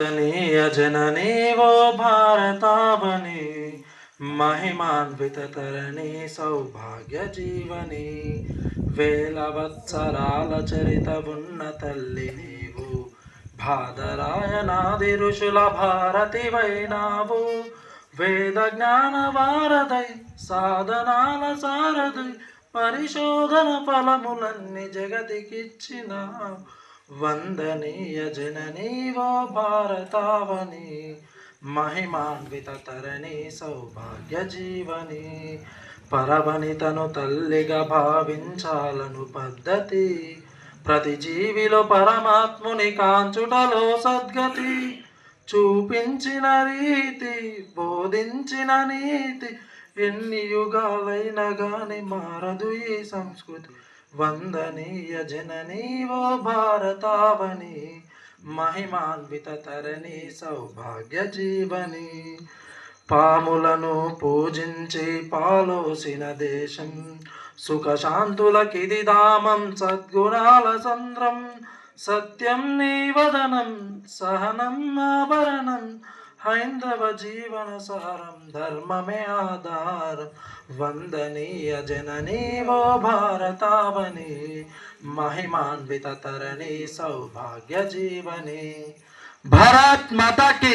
జననీ జననీవో భారతావని మహిమాన్విత తరణి సౌభాగ్య జీవని వేల వత్సరాల చరిత ఉన్న తల్లి నీవు భాదరాయనాది ఋషుల భారతి వైనావు వేద జ్ఞాన వారదై సాధనాల సారదై పరిశోధన ఫలములన్నీ జగతికిచ్చిన వందనీయ జననీవో భారతావని మహిమాన్విత తరణి సౌభాగ్య జీవని పరవనితను తల్లిగా భావించాలను పద్ధతి ప్రతి జీవిలో పరమాత్ముని కాంచుటలో సద్గతి చూపించిన రీతి బోధించిన నీతి ఎన్ని యుగాలైనా గాని మారదు ఈ సంస్కృతి. వందనీయ జననీవో భారతావని మహిమాన్విత తరణి సౌభాగ్య జీవని. పాములను పూజించి పాలోసిన దేశం సుఖశాంతులకిది దామం సద్గుణాల సంద్రం. సత్యం నీ వదనం సహనం ఆభరణం హైందవ జీవన సారం ధర్మమే ఆధారం వందనీయ జననీవో భారతావని మహిమాన్విత తరణి సౌభాగ్య జీవని భారత్ మాతాకి